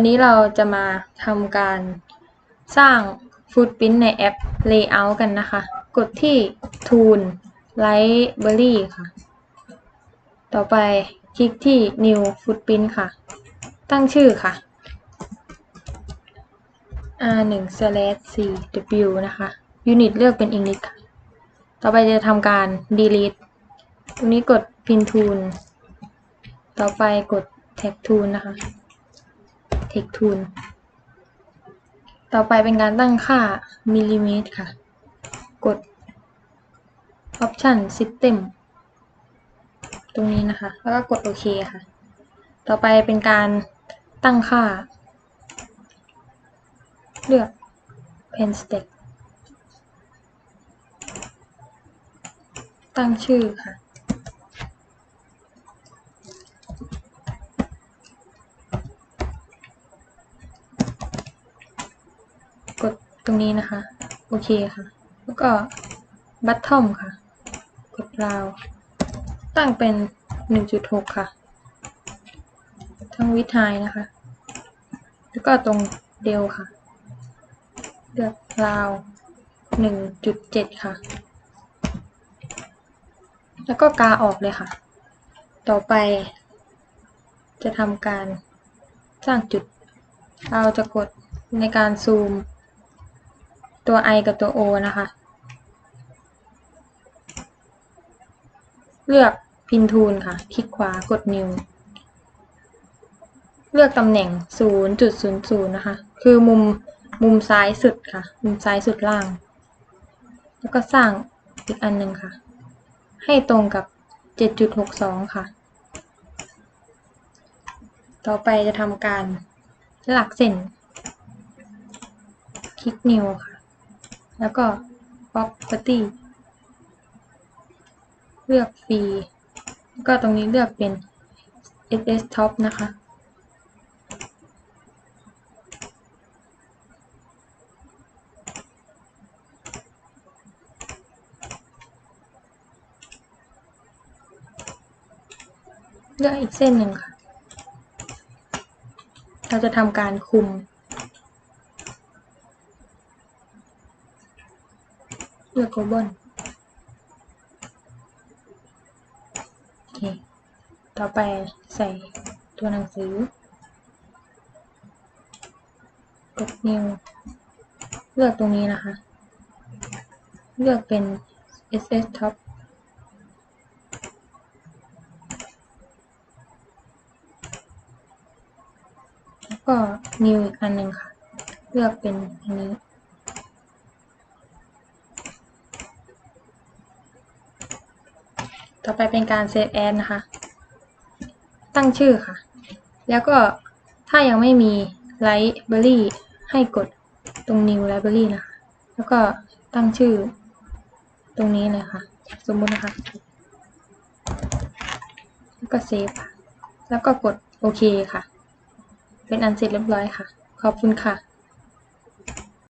วันนี้เราจะมาทำการสร้างฟุตปิ้นในแอป Layout กันนะคะ กดที่ Tool Library ค่ะ ต่อไปคลิกที่ New Footprint ค่ะ ตั้งชื่อค่ะ R1 slash 4 W นะคะ Unit เลือกเป็น English ค่ะ ต่อไปจะทำการ delete ตรงนี้กด Pin Tool ต่อไปกด Tag Tool นะคะ Text Tool ต่อไปเป็นการตั้งค่ามิลลิเมตรค่ะ กด Option System ตรงนี้นะคะ แล้วก็กดโอเคค่ะ ต่อไปเป็นการตั้งค่า เลือก Pen Stack ตั้งชื่อค่ะ ตรงนี้นะคะ โอเคค่ะ แล้วก็บัตทอมค่ะ กดราว ตั้งเป็น 1.6 ค่ะ ทั้งวิทายนะคะ แล้วก็ตรงเดลค่ะ เลือกราว 1.7 ค่ะ แล้วก็กาออกเลยค่ะ ต่อไป จะทำการสร้างจุด เราจะกดในการซูม ตัว i กับตัว o นะคะ เลือกพินทูลค่ะ คลิกขวากด new เลือกตำแหน่ง 0.00 นะคะ คือมุมมุมซ้ายสุดค่ะ มุมซ้ายสุดล่าง แล้วก็สร้างอีกอันหนึ่งค่ะ ให้ตรงกับ 7.62 ค่ะ ต่อไปจะทำการหลักเส้น คลิก new ค่ะ แล้วก็ property เลือกฟรีแล้วก็ตรงนี้เลือกเป็น ss top นะคะ เลือกอีกเส้นหนึ่งค่ะ เราจะทำการคุม เลือกโกลบอลโอเค ต่อไปใส่ตัวหนังสือ กด new เลือกตรงนี้นะคะ เลือกเป็น ss top แล้วก็ new อีกอันหนึ่งค่ะ เลือกเป็นอันนี้ ต่อไปเป็นการ save as นะคะ ตั้งชื่อค่ะ แล้วก็ถ้ายังไม่มี library ให้กดตรง new library นะคะ แล้วก็ตั้งชื่อตรงนี้เลยค่ะ สมมุตินะคะ แล้วก็ save ค่ะแล้วก็กดโอเคค่ะ เป็นอันเสร็จเรียบร้อยค่ะ ขอบคุณค่ะ